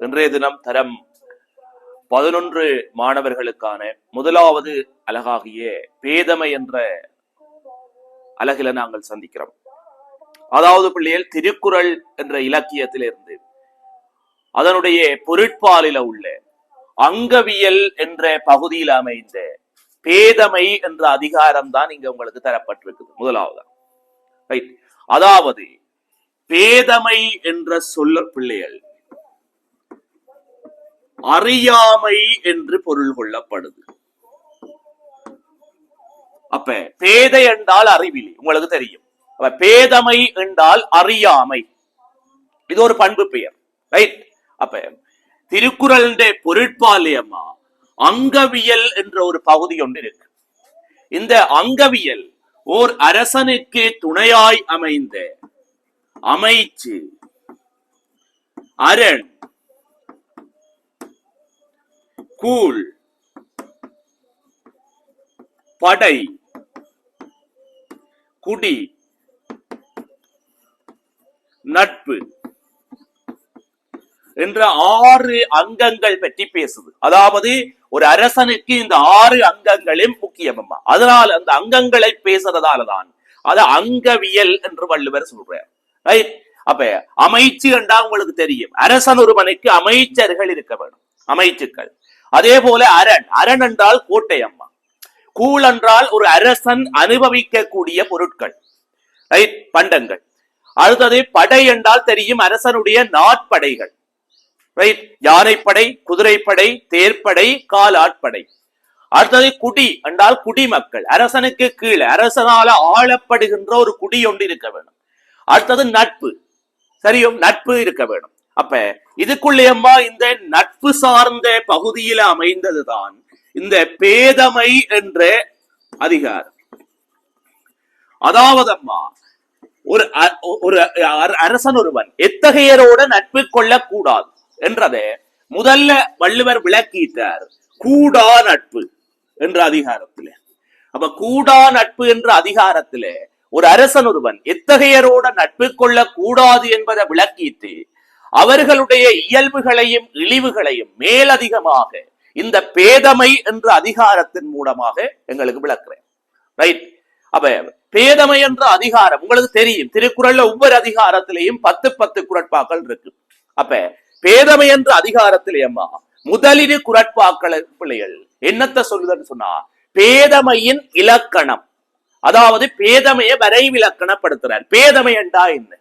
இன்றைய தினம் தரம் பதினொன்று மாணவர்களுக்கான முதலாவது அழகாகிய பேதமை என்ற அழகில நாங்கள் சந்திக்கிறோம். அதாவது பிள்ளைகள் திருக்குறள் என்ற இலக்கியத்திலிருந்து அதனுடைய பொருட்பாலில உள்ள அங்கவியல் என்ற பகுதியில் அமைந்த பேதமை என்ற அதிகாரம் தான் இங்க உங்களுக்கு தரப்பட்டிருக்குது முதலாவது. ரைட் அதாவது பேதமை என்ற சொல்ல பிள்ளைகள் அறியாமை என்று பொருள் கொள்ளப்படுது. அப்ப பேதை என்றால் அறிவிலி உங்களுக்கு தெரியும். அப்ப பேதமை என்றால் அறியாமை. இது ஒரு பண்பு பெயர் ரைட் அப்ப திருக்குறள் பொருட்பாலியம்மா அங்கவியல் என்ற ஒரு பகுதி ஒன்று இருக்கு. இந்த அங்கவியல் ஓர் அரசனுக்கு துணையாய் அமைந்த அமைச்சு அரண் கூழ். படை. குடி. நட்பு. என்ற ஆறு அங்கங்கள் பற்றி பேசுது. அதாவது ஒரு அரசனுக்கு இந்த ஆறு அங்கங்களும் முக்கியமம்மா. அதனால் அந்த அங்கங்களை பேசுறதாலதான். அது அங்கவியல் என்று வள்ளுவர் சொல்றார். ரைட் அப்ப அமைச்சு என்றா உங்களுக்கு தெரியும். அரசன் ஒருவனுக்கு அமைச்சர்கள் இருக்க வேண்டும். அமைச்சுக்கள். அதே போல அரண். அரண் என்றால் கோட்டை அம்மா. கூழ் என்றால் ஒரு அரசன் அனுபவிக்கக்கூடிய பொருட்கள். ரைட் பண்டங்கள். அடுத்தது படை என்றால் தெரியும் அரசனுடைய நாட்படைகள். ரைட் யானைப்படை குதிரைப்படை தேர்ப்படை காலாட்படை. அடுத்தது குடி என்றால் குடிமக்கள். அரசனுக்கு கீழே அரசனால ஆளப்படுகின்ற ஒரு குடி ஒன்று இருக்க வேண்டும். அடுத்தது நட்பு. சரியும்? நட்பு இருக்க வேணும் அப்ப இதுக்குள்ளேயம்மா இந்த நட்பு சார்ந்த பகுதியில அமைந்ததுதான் இந்த பேதமை என்ற அதிகாரம். அதாவதம்மா ஒரு ஒரு அரசன் ஒருவன் எத்தகையரோட நட்பு கொள்ளக்கூடாது என்றதை முதல்ல வள்ளுவர் விளக்கிட்டார். கூடா நட்பு என்ற அதிகாரத்துல. அப்ப கூடா நட்பு என்ற அதிகாரத்துல ஒரு அரசன் ஒருவன் எத்தகையரோட நட்பு கொள்ள கூடாது என்பதை விளக்கிட்டு அவர்களுடைய இயல்புகளையும் இழிவுகளையும் மேலதிகமாக இந்த பேதமை என்ற அதிகாரத்தின் மூலமாக எங்களுக்கு விளக்குறேன். ரைட் அப்ப பேதமை என்ற அதிகாரம் உங்களுக்கு தெரியும் திருக்குறள்ல ஒவ்வொரு அதிகாரத்திலையும் பத்து பத்து குரட்பாக்கள் இருக்கு. அப்ப பேதமை என்ற அதிகாரத்திலேயம்மா முதலிரு குரட்பாக்கள் பிள்ளைகள் என்னத்த சொல்லுதுன்னு சொன்னா பேதமையின் இலக்கணம். அதாவது பேதமையை வரைவிலக்கணப்படுத்துறார். பேதமை என்றா என்ன?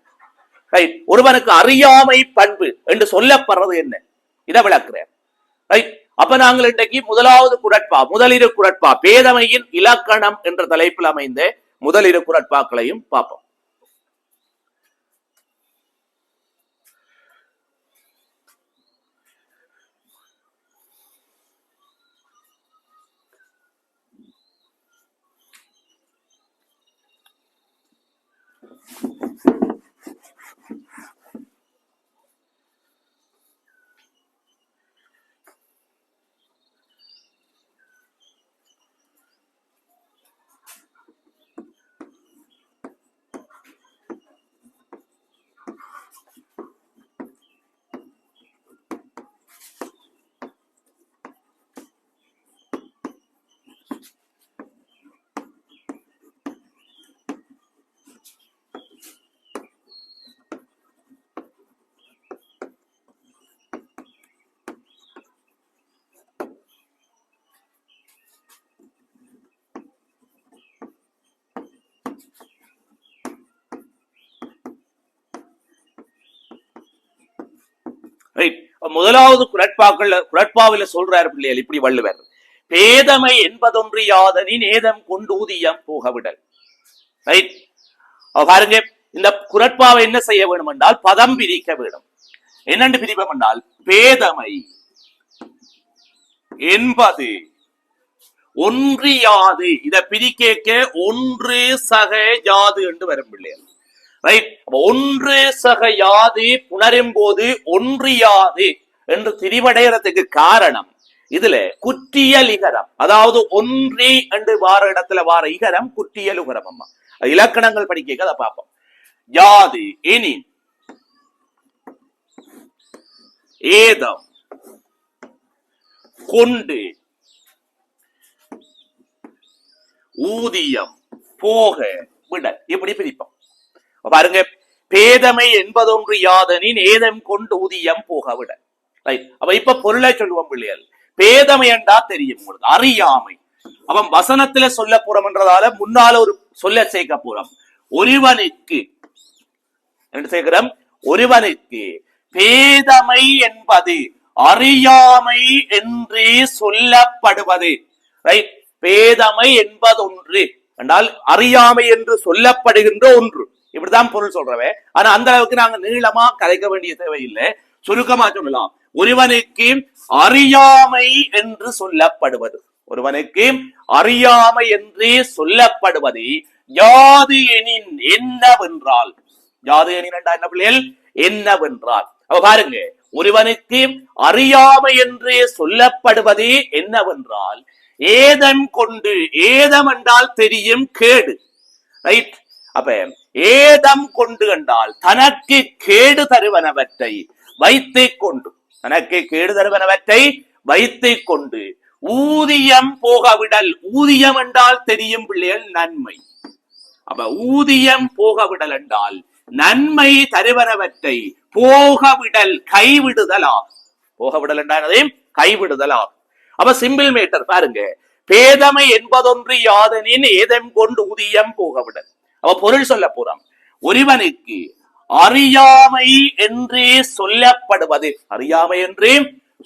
ரைட் ஒருவனுக்கு அறியாமை பண்பு என்று சொல்லப்படுறது என்ன? இதை விளக்குறேன். ரைட் அப்ப நாங்கள் இன்றைக்கு முதலாவது குரட்பா முதலிரு குரட்பா பேதமையின் இலக்கணம் என்ற தலைப்பில் அமைந்த முதலிரு குரட்பாக்களையும் பார்ப்போம். ரைட் முதலாவது குரட்பாக்கள் குரட்பாவில சொல்றாரு பிள்ளைகள் இப்படி வள்ளுவர். பேதமை என்பதொன்று யாதனி நேதம் கொண்டு ஊதியம் போகவிடல் ரைட் பாருங்க இந்த குரட்பாவை என்ன செய்ய வேண்டும் என்றால் பதம் பிரிக்க வேண்டும். என்னென்று பிரிப்போம் என்றால் பேதமை என்பது ஒன்றியாது இதை பிரிக்கேக்க ஒன்று சக யாது என்று வரும் பிள்ளைகள். ரைட் ஒன்று சக யாது புணரும் போது ஒன்றியாது என்று திரிவடைகிறதுக்கு காரணம் இதுல குற்றியல் இகரம். அதாவது ஒன்றி என்று வார இடத்துல வார இகரம் குற்றியல் உகரம் அம்மா. இலக்கணங்கள் படிக்க அதை பார்ப்போம். யாது இனி ஏதம் கொண்டு ஊதியம் போக விட இப்படி பிரிப்போம். பாருங்க பேதமை என்பதொன்று யாதனின் ஏதம் கொண்டு ஊதியம் போக விட ரைட் அப்ப இப்ப பொருளை சொல்லுவோம் பிள்ளைகள். பேதமை என்றா தெரியும் உங்களுக்கு அறியாமை. அவன் வசனத்துல சொல்ல போறோம்ன்றதால முன்னால ஒரு சொல்ல சேர்க்க போறோம். ஒருவனுக்கு என்ன சேர்க்கிறோம்? ஒருவனுக்கு பேதமை என்பது அறியாமை என்று சொல்லப்படுவது. ரைட் பேதமை என்பதொன்று என்றால் அறியாமை என்று சொல்லப்படுகின்ற ஒன்று. இப்படிதான் பொருள் சொல்றவன் ஆனா அந்த அளவுக்கு நாங்க நீளமா கதைக்க வேண்டிய தேவையில்லை. சுருக்கமா சொல்லலாம். ஒருவனுக்கு அறியாமை என்று சொல்லப்படுவது. ஒருவனுக்கு அறியாமை என்று சொல்லப்படுவது யாது எனின் என்னவென்றால்? யாது எனின் என்ன பிள்ளைகள்? என்னவென்றால். அவ பாருங்க. ஒருவனுக்கு அறியாமை என்று சொல்லப்படுவது என்னவென்றால் ஏதம் கொண்டு ஏதம் என்றால் தெரியும் கேடு. ரைட் அப்ப ஏதம் கொண்டு என்றால் தனக்கு கேடு தருவனவற்றை வைத்து கொண்டு தனக்கு கேடு தருவனவற்றை வைத்து கொண்டு ஊதியம் போகவிடல் ஊதியம் என்றால் தெரியும் பிள்ளைகள் நன்மை. அப்ப ஊதியம் போகவிடல் என்றால் நன்மை தருவனவற்றை போகவிடல் போக போகவிடல் என்றால் அதையும் அப்ப சிம்பிள் மேட்டர் பாருங்க. பேதமை என்பதொன்று யாதனின் ஏதம் கொண்டு ஊதியம் போகவிடல். அவ பொருள் சொல்ல போறான். ஒருவனுக்கு அறியாமை என்றே சொல்லப்படுவது அறியாமை என்றே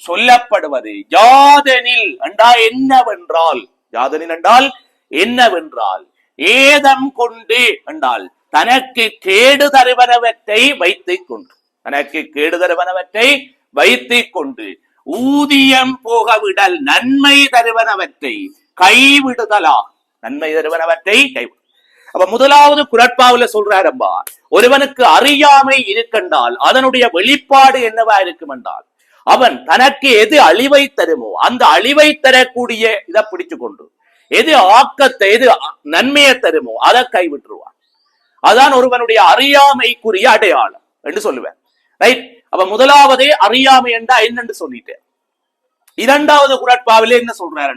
சொல்லப்படுவது யாதனில் என்றா என்னவென்றால் யாதனில் என்றால் என்னவென்றால் ஏதம் கொண்டு என்றால் தனக்கு கேடு தருவனவற்றை வைத்துக் கொண்டு தனக்கு கேடு தருவனவற்றை வைத்துக் கொண்டு ஊதியம் போகவிடல் நன்மை தருவனவற்றை கைவிடுதலா நன்மை தருவனவற்றை கைவிடு அப்ப முதலாவது குரட்பாவுல சொல்றாரம்பா ஒருவனுக்கு அறியாமை இருக்கண்டால் அதனுடைய வெளிப்பாடு என்னவா இருக்கும் என்றால் அவன் தனக்கு எது அழிவை தருமோ அந்த அழிவை தரக்கூடிய இதை பிடிச்சு கொண்டு எது ஆக்கத்தை எது நன்மையை தருமோ அதை கைவிட்டுருவான். அதான் ஒருவனுடைய அறியாமைக்குரிய அடையாளம் என்று சொல்லுவேன். ரைட் அப்ப முதலாவதே அறியாமை என்றா என்னன்னு சொல்லிட்டேன் இரண்டாவது குரட்பாவிலே என்ன சொல்றாரு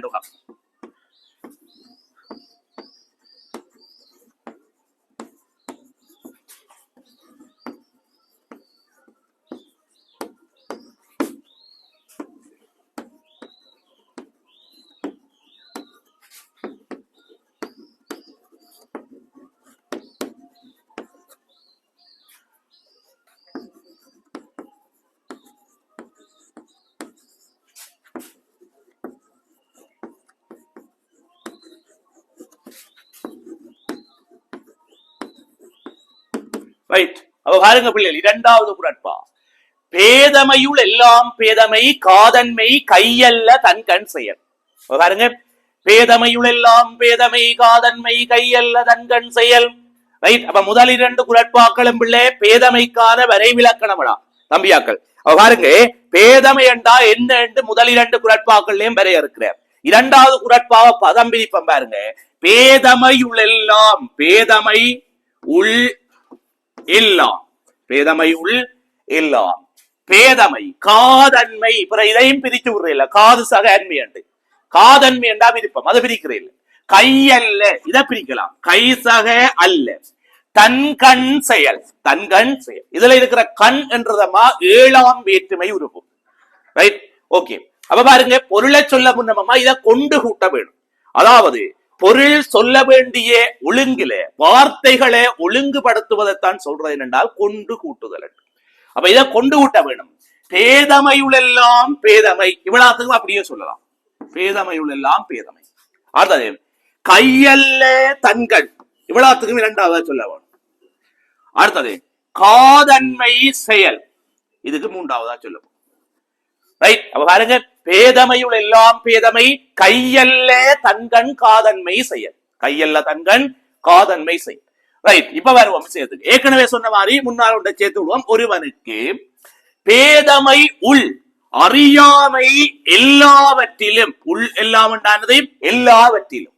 ரைட் அவ பாருங்க பிள்ளைகள் இரண்டாவது குரட்பா பேதமையுள் எல்லாம் பேதமை காதன்மை கையல்ல தன் கண் செயல். பாருங்க பேதமையுள் எல்லாம் பேதமை காதன்மை கையல்ல தன் கண் செயல். ரைட் அப்ப முதல் இரண்டு குரட்பாக்களும் பிள்ளை பேதமைக்கான வரைவிலக்கணமடா தம்பியாக்கள். அவ பாருங்க பேதமை என்றா என்ன என்று முதல் இரண்டு குரட்பாக்கள்லயும் வரையறுக்கிறார். இரண்டாவது குரட்பாவ பதம் பிரிப்பம் பாருங்க. பேதமையுள் எல்லாம் பேதமை உள் எல்லாம் பேதமை உள் எல்லாம் பேதமை காதன்மை பிற இதையும் பிரிச்சு விடுறீல்ல. காது சக அன்மை அண்டு. காதன்மை என்றா விருப்பம் அதை பிரிக்கிறீல்ல. கையல்ல இதை பிரிக்கலாம். கை சக அல்ல. தன் கண் செயல் தன் கண் செயல். இதுல இருக்கிற கண் என்றதமா ஏழாம் வேற்றுமை உருவம். ரைட் ஓகே அப்ப பாருங்க பொருளை சொல்ல முன்னமா இதை கொண்டு கூட்ட வேணும். அதாவது பொருள் சொல்ல வேண்டிய ஒழுங்கிலே வார்த்தைகளை ஒழுங்குபடுத்துவதைத்தான் சொல்றது என்னென்றால் கொண்டு கூட்டுதல் என்று. அப்ப இதை கொண்டு கூட்ட வேணும். பேதமையுளெல்லாம் பேதமை. இவ்வளவுக்கும் அப்படியே சொல்லலாம். பேதமையுளெல்லாம் பேதமை. அடுத்தது கையல்ல தன்கள். இவ்வளவுக்கும் இரண்டாவது சொல்ல வேணும். அடுத்தது காதன்மை செயல். இதுக்கு மூன்றாவதா சொல்லுவோம் ரைட் அப்ப பாருங்க பேதமையுள் எல்லாம் பேதமை கையல்ல தன்கண் காதன்மை செயல். கையல்ல தன்கண் காதன்மை செயல். ரைட் இப்ப வருவோம் விஷயத்துக்கு. ஏற்கனவே சொன்ன மாதிரி முன்னால் ஒன்றை சேர்த்து விடுவோம். ஒருவனுக்கு பேதமை உள் அறியாமை எல்லாவற்றிலும் உள் எல்லாம் என்றானது எல்லாவற்றிலும்.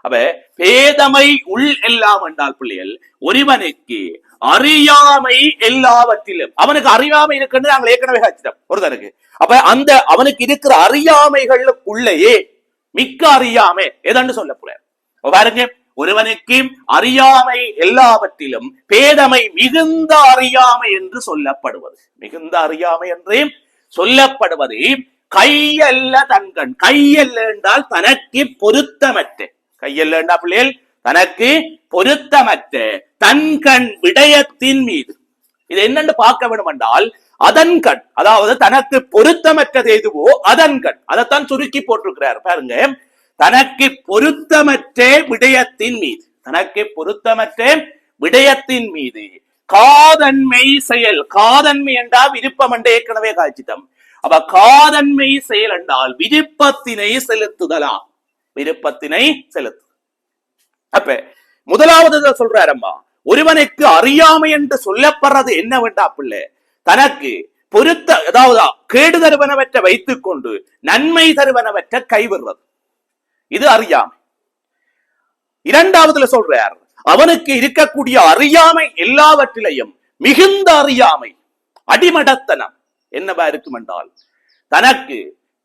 அப்ப பேதமை உள் எல்லாம் என்றால் பிள்ளைகள் ஒருவனுக்கு அறியாமை எல்லாவற்றிலும். அவனுக்கு அறியாமை இருக்குன்னு நாங்கள் ஏற்கனவே காய்ச்சிட்டோம் ஒருத்தனுக்கு. அப்ப அந்த அவனுக்கு இருக்கிற அறியாமைகளுக்குள்ளேயே மிக்க அறியாமை எதான்னு சொல்ல போற பாருங்க ஒருவனுக்கு அறியாமை எல்லாவற்றிலும் பேதமை மிகுந்த அறியாமை என்று சொல்லப்படுவது. மிகுந்த அறியாமை என்றே சொல்லப்படுவது கையல்ல தன்கண் கையல்ல என்றால் தனக்கு பொருத்தமற்ற. கையல்ல என்றா பிள்ளைகள் தனக்கு பொருத்தமற்ற. தன்கண் விடயத்தின் மீது. இது என்னன்னு பார்க்க வேண்டும் என்றால் அதன் கண் அதாவது தனக்கு பொருத்தமற்றது எதுவோ அதன் கண் அதைத்தான் சுருக்கி போட்டிருக்கிறார். பாருங்க. தனக்கு பொருத்தமற்ற விடயத்தின் மீது. தனக்கு பொருத்தமற்ற விடயத்தின் மீது. காதன்மை செயல். காதன்மை என்றால் விருப்பம் என்று ஏற்கனவே காய்ச்சிட்டோம். அப்ப காதன்மை செயல் என்றால் விருப்பத்தினை செலுத்துதலாம். விருப்பத்தினை செலுத்து. அப்ப முதலாவது சொல்றாரம்மா ஒருவனுக்கு அறியாமை என்று சொல்லப்படுறது என்ன வேண்டா பிள்ளை? தனக்கு பொருத்த அதாவது கேடு தருவனவற்றை வைத்துக் கொண்டு நன்மை தருவனவற்றை கைவிடுறது. இது அறியாமை. இரண்டாவதுல சொல்றார் அவனுக்கு இருக்கக்கூடிய அறியாமை எல்லாவற்றிலையும் மிகுந்த அறியாமை அடிமடத்தனம் என்னவா இருக்கும் என்றால் தனக்கு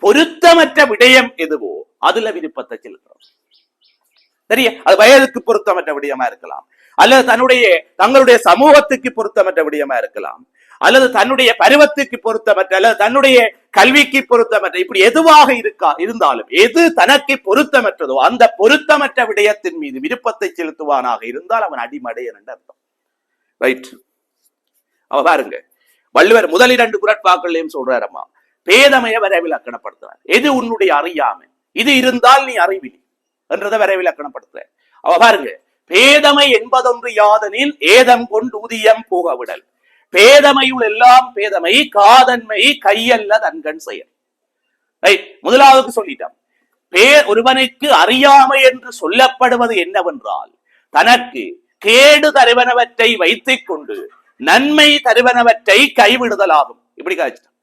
பொருத்தமற்ற விடயம் எதுவோ அதுல விருப்பத்தை செலுத்துறோம். சரி அது வயதுக்கு பொருத்தமற்ற விடயமா இருக்கலாம். அல்லது தன்னுடைய தங்களுடைய சமூகத்துக்கு பொருத்தமற்ற விடயமா இருக்கலாம். அல்லது தன்னுடைய பருவத்துக்கு பொருத்தமற்ற அல்லது தன்னுடைய கல்விக்கு பொருத்தமற்ற இப்படி எதுவாக இருக்கா இருந்தாலும் எது தனக்கு பொருத்தமற்றதோ அந்த பொருத்தமற்ற விடயத்தின் மீது விருப்பத்தை செலுத்துவானாக இருந்தால் அவன் அடிமடையன் என்று அர்த்தம். ரைட் அவ பாருங்க வள்ளுவர் முதல் இரண்டு குரட்பாக்கள்லையும் சொல்றாரம்மா பேதமைய வரைவிலக்கணப்படுத்துறார் எது உன்னுடைய அறியாமை? இது இருந்தால் நீ அறிவிலி என்றதை வரைவிலக்கணப்படுத்துற அவ பாருங்க பேதமை என்பதொன்று யாதனில் ஏதம் கொண்டு ஊதியம் போக விடல் பேதமையுள் எல்லாம் பேதமை காதன்மை கையல்ல தன்கண் செயல். முதலாவது முதலாவதுக்கு சொல்லிட்டோம். பே ஒருவனுக்கு அறியாமை என்று சொல்லப்படுவது என்னவென்றால் தனக்கு கேடு தருவனவற்றை வைத்துக் கொண்டு நன்மை தருவனவற்றை கைவிடுதலாகும். இப்படி காய்ச்சிட்டான்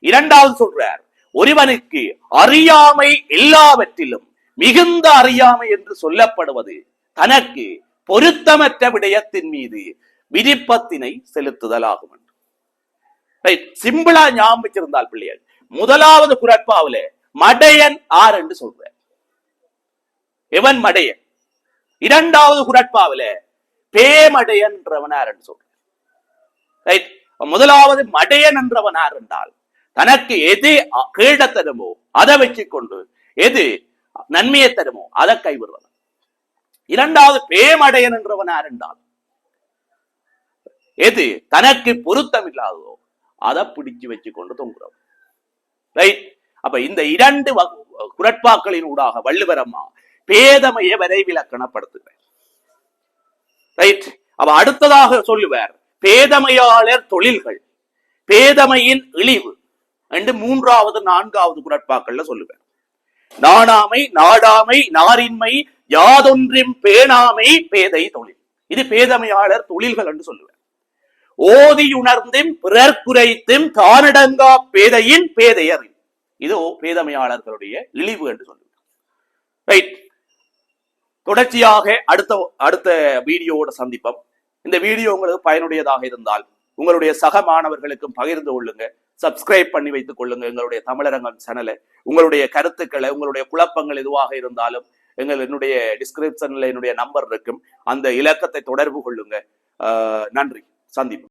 இரண்டாவது சொல்றார் ஒருவனுக்கு அறியாமை எல்லாவற்றிலும் மிகுந்த அறியாமை என்று சொல்லப்படுவது தனக்கு பொருத்தமற்ற விடயத்தின் மீது விரிப்பத்தினை செலுத்துதலாகும் ரைட் சிம்பிளா ஞாபகம் வச்சிருந்தால் பிள்ளைகள் முதலாவது குரட்பாவில மடையன் ஆர் என்று சொல்ற எவன் மடையன்? இரண்டாவது குரட்பாவில பேமடையன் என்றவனார் என்று சொல்ற ரைட் முதலாவது மடையன் என்றவன் யார் என்றால் தனக்கு எது கீழ தருமோ அதை வச்சுக்கொண்டு எது நன்மையை தருமோ அதை கைவிடுறவன். இரண்டாவது பேமடையன் என்றவன் யார் என்றால் எது? தனக்கு பொருத்தம் இல்லாததோ அதை பிடிச்சு வச்சு கொண்டு தொங்குறோம் ரைட் அப்ப இந்த இரண்டு வகு- குரட்பாக்களின் ஊடாக வள்ளுவரம்மா பேதமையை விரைவிலக்கணப்படுத்துகிறார் ரைட் அவ அடுத்ததாக சொல்லுவார் பேதமையாளர் தொழில்கள் பேதமையின் இழிவு என்று மூன்றாவது நான்காவது குரட்பாக்கள்ல சொல்லுவார். நாணாமை நாடாமை நாரின்மை யாதொன்றின் பேணாமை பேதை தொழில். இது பேதமையாளர் தொழில்கள் என்று சொல்லுவார். ஓதியுணர்ந்தும் பிறர் குறைத்தும் தானடங்கா பேதையின் பேதையர். இது பேதமையாளர்களுடைய இழிவு என்று சொல்லுவார் ரைட் தொடர்ச்சியாக அடுத்த அடுத்த வீடியோவோட சந்திப்போம். இந்த வீடியோ உங்களுக்கு பயனுடையதாக இருந்தால் உங்களுடைய சக மாணவர்களுக்கும் பகிர்ந்து கொள்ளுங்க. சப்ஸ்கிரைப் பண்ணி வைத்துக் கொள்ளுங்க. எங்களுடைய தமிழரங்கம் சேனலை. உங்களுடைய கருத்துக்களை உங்களுடைய குழப்பங்கள் எதுவாக இருந்தாலும் எங்கள் என்னுடைய டிஸ்கிரிப்ஷன்ல என்னுடைய நம்பர் இருக்கும். அந்த இலக்கத்தை தொடர்பு கொள்ளுங்க. ஆஹ் நன்றி. சந்திப்போம்.